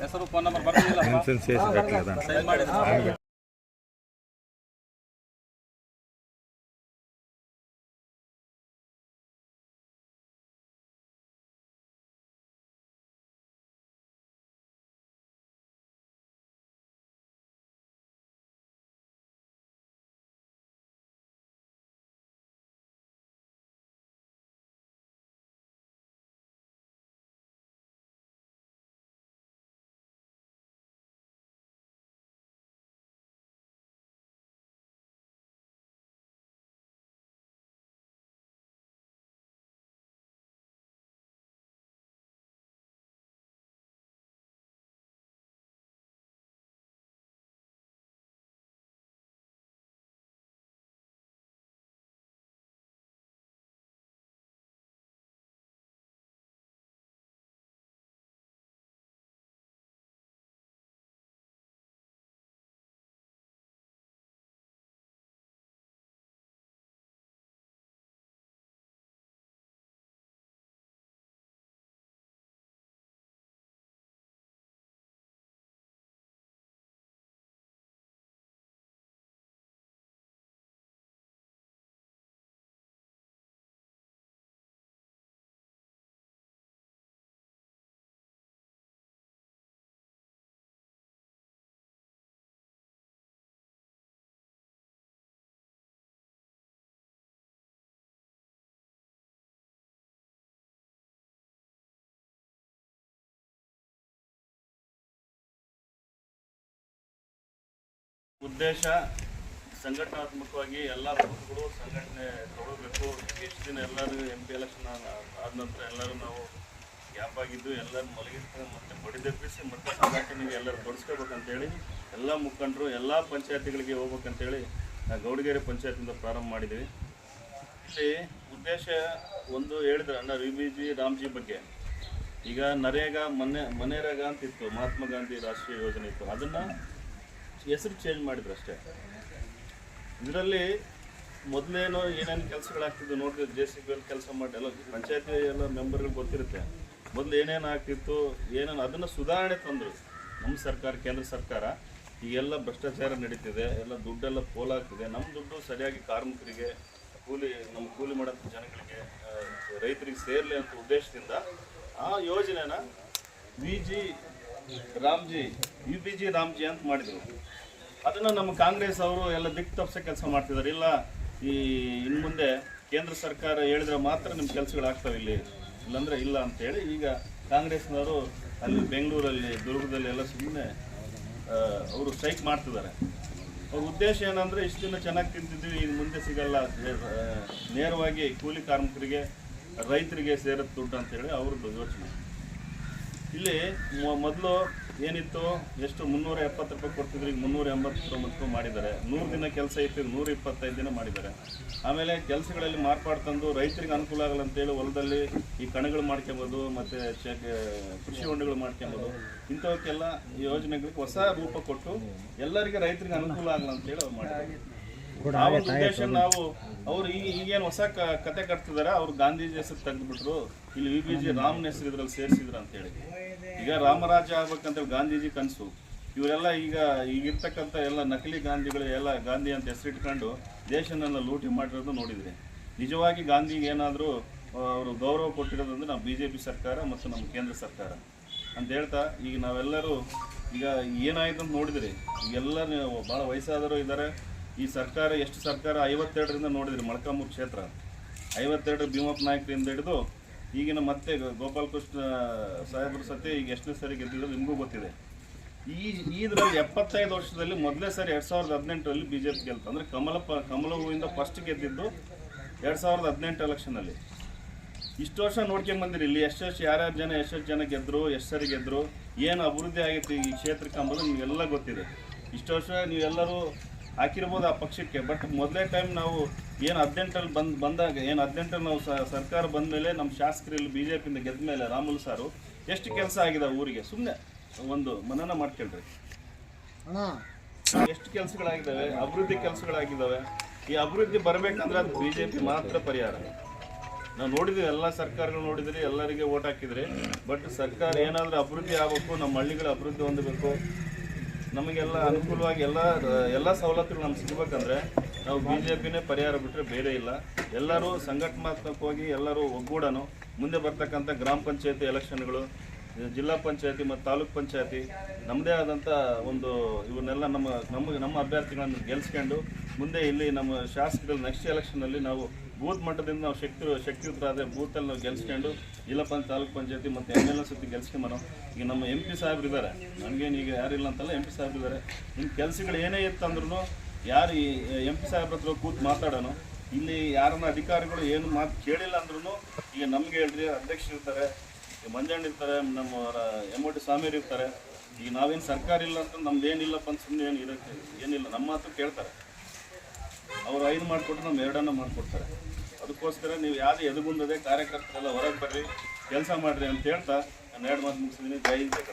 ಹೆಸರು phone number ಬರ್ತಿಲ್ಲ ಉದ್ದೇಶ ಸಂಘಟನಾತ್ಮಕವಾಗಿ ಎಲ್ಲ ಪಕ್ಷಗಳು ಸಂಘಟನೆ ತಗೊಳ್ಬೇಕು. ಎಷ್ಟು ದಿನ ಎಲ್ಲರೂ ಎಂ ಪಿ ಎಲೆಕ್ಷನ್ ಆದ ನಂತರ ಎಲ್ಲರೂ ನಾವು ಗ್ಯಾಪ್ ಆಗಿದ್ದು ಎಲ್ಲರೂ ಮಲಗಿಸ್ಕೊಂಡು ಮತ್ತೆ ಬಡಿದೆಬ್ಬಿಸಿ ಮತ್ತೆ ಸಂಘಟನೆಗೆ ಎಲ್ಲರೂ ತೊಡಸ್ಕೋಬೇಕಂತೇಳಿ ಎಲ್ಲ ಮುಖಂಡರು, ಎಲ್ಲ ಪಂಚಾಯತಿಗಳಿಗೆ ಹೋಗ್ಬೇಕಂತೇಳಿ ಗೌಡಗೆರೆ ಪಂಚಾಯತಿಂದ ಪ್ರಾರಂಭ ಮಾಡಿದ್ದೀವಿ. ಇಲ್ಲಿ ಉದ್ದೇಶ ಒಂದು ಹೇಳಿದ್ರೆ, ಅಣ್ಣ ವಿ ಬಿ ಜಿ ರಾಮ್ಜಿ ಬಗ್ಗೆ. ಈಗ ನರೇಗಾ ಮನೆ ಮನೇರೇಗಾ ಅಂತಿತ್ತು ಮಹಾತ್ಮ ಗಾಂಧಿ ರಾಷ್ಟ್ರೀಯ ಯೋಜನೆ ಇತ್ತು. ಅದನ್ನು ಹೆಸರು ಚೇಂಜ್ ಮಾಡಿದ್ರು ಅಷ್ಟೇ. ಇದರಲ್ಲಿ ಮೊದಲೇನೋ ಏನೇನು ಕೆಲಸಗಳಾಗ್ತಿದ್ದು ನೋಡಿದ್ರೆ ಜೆ ಸಿ ಬಿ ಕೆಲಸ ಮಾಡಿ, ಎಲ್ಲ ಪಂಚಾಯತಿ ಎಲ್ಲ ಮೆಂಬರ್ಗಳು ಗೊತ್ತಿರುತ್ತೆ. ಮೊದಲು ಏನೇನು ಆಗ್ತಿತ್ತು, ಏನೇನು, ಅದನ್ನು ಸುಧಾರಣೆ ತಂದರು. ನಮ್ಮ ಸರ್ಕಾರ, ಕೇಂದ್ರ ಸರ್ಕಾರ, ಈಗೆಲ್ಲ ಭ್ರಷ್ಟಾಚಾರ ನಡೀತಿದೆ, ಎಲ್ಲ ದುಡ್ಡೆಲ್ಲ ಪೋಲಾಗ್ತಿದೆ ನಮ್ಮ ದುಡ್ಡು ಸರಿಯಾಗಿ ಕಾರ್ಮಿಕರಿಗೆ, ಕೂಲಿ ನಮ್ಮ ಕೂಲಿ ಮಾಡೋಂಥ ಜನಗಳಿಗೆ ರೈತರಿಗೆ ಸೇರಲಿ ಅಂತ ಉದ್ದೇಶದಿಂದ ಆ ಯೋಜನೆನ V G Ramji, U P G Ramji ಅಂತ ಮಾಡಿದರು. ಅದನ್ನು ನಮ್ಮ ಕಾಂಗ್ರೆಸ್ ಅವರು ಎಲ್ಲ ದಿಕ್ಕು ತಪ್ಪಿಸೋ ಕೆಲಸ ಮಾಡ್ತಿದ್ದಾರೆ ಇಲ್ಲ, ಈ ಇನ್ನು ಮುಂದೆ ಕೇಂದ್ರ ಸರ್ಕಾರ ಹೇಳಿದ್ರೆ ಮಾತ್ರ ನಿಮ್ಮ ಕೆಲಸಗಳು ಆಗ್ತವೆ ಇಲ್ಲಿ. ಇಲ್ಲಾಂದರೆ ಇಲ್ಲ ಅಂತೇಳಿ ಈಗ ಕಾಂಗ್ರೆಸ್ನವರು ಅಲ್ಲಿ ಬೆಂಗಳೂರಲ್ಲಿ, ದುರ್ಗದಲ್ಲಿ ಎಲ್ಲ ಸುಮ್ಮನೆ ಅವರು ಸ್ಟ್ರೈಕ್ ಮಾಡ್ತಿದ್ದಾರೆ ಅವ್ರ ಉದ್ದೇಶ ಏನಂದ್ರೆ ಇಷ್ಟು ದಿನ ಚೆನ್ನಾಗಿ ತಿಂತಿದ್ವಿ ಇನ್ನು ಮುಂದೆ ಸಿಗಲ್ಲ ನೇರವಾಗಿ ಕೂಲಿ ಕಾರ್ಮಿಕರಿಗೆ, ರೈತರಿಗೆ ಸೇರೋದು ದುಡ್ಡು ಅಂತೇಳಿ ಅವ್ರದ್ದು ಯೋಚನೆ. ಇಲ್ಲಿ ಮೊದಲು ಏನಿತ್ತು? ಎಷ್ಟು? ಮುನ್ನೂರ ಎಪ್ಪತ್ತು ರೂಪಾಯಿ ಕೊಡ್ತಿದ್ರು, ಈಗ ಮುನ್ನೂರ ಎಂಬತ್ತೊಂಬತ್ತು ಮಾಡಿದ್ದಾರೆ. ನೂರು ದಿನ ಕೆಲಸ ಇತ್ತು ನೂರ ಇಪ್ಪತ್ತೈದು ದಿನ ಮಾಡಿದ್ದಾರೆ. ಆಮೇಲೆ ಕೆಲಸಗಳಲ್ಲಿ ಮಾರ್ಪಾಡು ತಂದು ರೈತರಿಗೆ ಅನುಕೂಲ ಆಗಲ್ಲ ಅಂತೇಳಿ ಹೊಲದಲ್ಲಿ ಈ ಕಣಗಳು ಮಾಡ್ಕೊಬೋದು, ಮತ್ತು ಕೃಷಿ ಹೊಂಡಗಳು ಮಾಡ್ಕೊಬೋದು, ಇಂಥವಕ್ಕೆಲ್ಲ ಯೋಜನೆಗಳಿಗೆ ಹೊಸ ರೂಪ ಕೊಟ್ಟು ಎಲ್ಲರಿಗೆ ರೈತರಿಗೆ ಅನುಕೂಲ ಆಗಲ್ಲ ಅಂತೇಳಿ ಅವ್ರು ಮಾಡಿದ್ದಾರೆ. ಆ ಒಂದು ಉದ್ದೇಶ ನಾವು ಅವ್ರು ಈಗ ಈಗೇನು ಹೊಸ ಕ- ಕತೆ ಕಟ್ತಿದಾರ ಅವ್ರು ಗಾಂಧೀಜಿ ಹೆಸರು ತೆಗೆದ್ಬಿಟ್ರು. ಇಲ್ಲಿ ವಿ ಬಿ ಜಿ ರಾಮನ ಹೆಸರು ಇದ್ರಲ್ಲಿ ಸೇರಿಸಿದ್ರು ಅಂತೇಳಿ ಈಗ ರಾಮರಾಜ ಆಗ್ಬೇಕಂತೇಳಿ ಗಾಂಧೀಜಿ ಕನಸು. ಇವರೆಲ್ಲ ಈಗ ಈಗಿರ್ತಕ್ಕಂಥ ಎಲ್ಲ ನಕಲಿ ಗಾಂಧಿಗಳು ಎಲ್ಲ ಗಾಂಧಿ ಅಂತ ಹೆಸರಿಟ್ಕೊಂಡು ದೇಶನೆಲ್ಲ ಲೂಟಿ ಮಾಡಿರೋದು ನೋಡಿದ್ರಿ ನಿಜವಾಗಿ ಗಾಂಧಿಗೆ ಏನಾದರೂ ಅವರು ಗೌರವ ಕೊಟ್ಟಿರೋದಂದ್ರೆ ನಮ್ಮ ಬಿ ಜೆ ಪಿ ಸರ್ಕಾರ ಮತ್ತು ನಮ್ಮ ಕೇಂದ್ರ ಸರ್ಕಾರ. ಅಂತ ಹೇಳ್ತಾ ಈಗ ನಾವೆಲ್ಲರೂ ಈಗ ಏನಾಯ್ತು ಅಂತ ನೋಡಿದ್ರಿ. ಈಗೆಲ್ಲ ಭಾಳ ವಯಸ್ಸಾದವರು ಇದ್ದಾರೆ. ಈ ಸರ್ಕಾರ ಎಷ್ಟು ಸರ್ಕಾರ? ಐವತ್ತೆರಡರಿಂದ ನೋಡಿದ್ರಿ ಮೊಳಕಾಮೂರು ಕ್ಷೇತ್ರ. ಐವತ್ತೆರಡು ಭೀಮಪ್ಪ ನಾಯಕರಿಂದ ಹಿಡಿದು ಈಗಿನ ಮತ್ತೆ ಗೋಪಾಲಕೃಷ್ಣ ಸಾಹೇಬ್ರ ಸತಿ ಈಗ ಎಷ್ಟನೇ ಸರಿ ಗೆದ್ದಿದ್ರು ನಿಮಗೂ ಗೊತ್ತಿದೆ. ಈ ಇದರಲ್ಲಿ ಎಪ್ಪತ್ತೈದು ವರ್ಷದಲ್ಲಿ ಮೊದಲೇ ಸರಿ ಎರಡು ಸಾವಿರದ ಹದಿನೆಂಟರಲ್ಲಿ ಬಿ ಜೆ ಪಿ ಗೆಲ್ತು. ಅಂದರೆ ಕಮಲ ಪ, ಕಮಲ ಹೂವಿಂದ ಫಸ್ಟ್ ಗೆದ್ದಿದ್ದು ಎರಡು ಸಾವಿರದ ಹದಿನೆಂಟು ಎಲೆಕ್ಷನಲ್ಲಿ ಇಷ್ಟು ವರ್ಷ ನೋಡ್ಕೊಂಡು ಬಂದಿರಿ. ಇಲ್ಲಿ ಎಷ್ಟೆಷ್ಟು ಯಾರ್ಯಾರು ಜನ ಎಷ್ಟೆಷ್ಟು ಜನ ಗೆದ್ದರು ಎಷ್ಟು ಸರಿ ಗೆದ್ದರು ಏನು ಅಭಿವೃದ್ಧಿ ಆಗಿತ್ತು ಈ ಕ್ಷೇತ್ರಕ್ಕೆ ಅಂಬೋದು ನಿಮಗೆಲ್ಲ ಗೊತ್ತಿದೆ. ಇಷ್ಟು ವರ್ಷ ನೀವೆಲ್ಲರೂ ಹಾಕಿರ್ಬೋದು ಆ ಪಕ್ಷಕ್ಕೆ. ಬಟ್ ಮೊದಲೇ ಟೈಮ್ ನಾವು ಏನು ಹದಿನೆಂಟರಲ್ಲಿ ಬಂದು ಬಂದಾಗ ಏನು ಹದಿನೆಂಟರಲ್ಲಿ ನಾವು ಸರ್ಕಾರ ಬಂದ ಮೇಲೆ ನಮ್ಮ ಶಾಸಕರಲ್ಲಿ ಬಿ ಜೆ ಪಿಯಿಂದ ಗೆದ್ದ ಮೇಲೆ ರಾಮುಲು ಸಾರು ಎಷ್ಟು ಕೆಲಸ ಆಗಿದೆ ಊರಿಗೆ? ಸುಮ್ಮನೆ ಒಂದು ಮನನ ಮಾಡ್ಕೊಳ್ರಿ. ಎಷ್ಟು ಕೆಲಸಗಳಾಗಿದ್ದಾವೆ? ಅಭಿವೃದ್ಧಿ ಕೆಲಸಗಳಾಗಿದ್ದಾವೆ? ಈ ಅಭಿವೃದ್ಧಿ ಬರಬೇಕಂದ್ರೆ ಅದು ಬಿ ಜೆ ಪಿ ಮಾತ್ರ ಪರಿಹಾರ. ನಾವು ನೋಡಿದ್ವಿ ಎಲ್ಲ ಸರ್ಕಾರಗಳು ನೋಡಿದ್ರಿ ಎಲ್ಲರಿಗೆ ಓಟ್ ಹಾಕಿದ್ರಿ. ಬಟ್ ಸರ್ಕಾರ ಏನಾದರೂ ಅಭಿವೃದ್ಧಿ ಆಗಬೇಕು ನಮ್ಮ ಹಳ್ಳಿಗಳ ಅಭಿವೃದ್ಧಿ ಹೊಂದಬೇಕು ನಮಗೆಲ್ಲ ಅನುಕೂಲವಾಗಿ ಎಲ್ಲ ಎಲ್ಲ ಸವಲತ್ತುಗಳು ನಮ್ಗೆ ಸಿಗ್ಬೇಕಂದ್ರೆ ನಾವು ಬಿ ಜೆ ಪಿನೇ ಪರಿಹಾರ ಬಿಟ್ಟರೆ ಬೇರೆ ಇಲ್ಲ. ಎಲ್ಲರೂ ಸಂಘಟನಾತ್ಮಕವಾಗಿ ಎಲ್ಲರೂ ಒಗ್ಗೂಡನು. ಮುಂದೆ ಬರ್ತಕ್ಕಂಥ ಗ್ರಾಮ ಪಂಚಾಯತಿ ಎಲೆಕ್ಷನ್ಗಳು, ಜಿಲ್ಲಾ ಪಂಚಾಯತಿ ಮತ್ತು ತಾಲೂಕ್ ಪಂಚಾಯತಿ ನಮ್ಮದೇ ಆದಂಥ ಒಂದು ಇವನ್ನೆಲ್ಲ ನಮ್ಮ ನಮ್ಮ ನಮ್ಮ ಅಭ್ಯರ್ಥಿಗಳನ್ನು ಗೆಲ್ಲಿಸ್ಕೊಂಡು ಮುಂದೆ ಇಲ್ಲಿ ನಮ್ಮ ಶಾಸಕರು ನೆಕ್ಸ್ಟ್ ಎಲೆಕ್ಷನಲ್ಲಿ ನಾವು ಬೂತ್ ಮಟ್ಟದಿಂದ ನಾವು ಶಕ್ತಿ ಶಕ್ತಿಯುತರಾದ ಬೂತಲ್ಲಿ ನಾವು ಗೆಲ್ಸ್ಕೊಂಡು ಜಿಲ್ಲಾ ಪಂಚಾಯತ್ ತಾಲೂಕು ಪಂಚಾಯತಿ ಮತ್ತು ಎಂ ಎಲ್ ಎ ಸತಿ ಗೆಲ್ಸ್ಕೊಂಬರೋ ಈಗ ನಮ್ಮ ಎಂ ಪಿ ಸಾಹೇಬ್ರು ಇದ್ದಾರೆ ನನಗೇನು ಈಗ ಯಾರಿಲ್ಲ ಅಂತಲ್ಲ ಎಂ ಪಿ ಸಾಹೇಬ್ರು ಇದ್ದಾರೆ ನಿಮ್ಮ ಕೆಲಸಗಳು ಏನೇ ಇತ್ತಂದ್ರೂ ಯಾರು ಈ, ಎಂ ಪಿ ಸಾಹೇಬ್ರ ಹತ್ರ ಕೂತು ಮಾತಾಡೋನು. ಇಲ್ಲಿ ಯಾರನ್ನ ಅಧಿಕಾರಿಗಳು ಏನು ಮಾತು ಕೇಳಿಲ್ಲ ಅಂದ್ರೂ ಈಗ ನಮ್ಗೆ ಹೇಳ್ರಿ ಅಧ್ಯಕ್ಷ ಇರ್ತಾರೆ ಮಂಜಣ್ಣ ಇರ್ತಾರೆ, ನಮ್ಮ ಎಂ ಟಿ ಸ್ವಾಮಿಯರು ಇರ್ತಾರೆ. ಈಗ ನಾವೇನು ಸರ್ಕಾರ ಇಲ್ಲ ಅಂತ ನಮ್ದು ಏನಿಲ್ಲಪ್ಪ ಅಂತ ಸುಮ್ಮನೆ ಏನು ಇರೋಕ್ಕೆ ಏನಿಲ್ಲ. ನಮ್ಮ ಮಾತು ಕೇಳ್ತಾರೆ. ಅವ್ರು ಐದು ಮಾಡಿಕೊಟ್ರೆ ನಮ್ಮ ಎರಡನ್ನ ಮಾಡಿಕೊಡ್ತಾರೆ. ಅದಕ್ಕೋಸ್ಕರ ನೀವು ಯಾರು ಎದುಗುಂದದೆ ಕಾರ್ಯಕರ್ತರೆಲ್ಲ ಹೊರಗೆ ಬರ್ರಿ, ಕೆಲಸ ಮಾಡಿರಿ ಅಂತ ಹೇಳ್ತಾ ನಾನು ಎರಡು ಮಾತು ಮುಗಿಸಿದ್ದೀನಿ ಜೈ ಹಿಂದ್.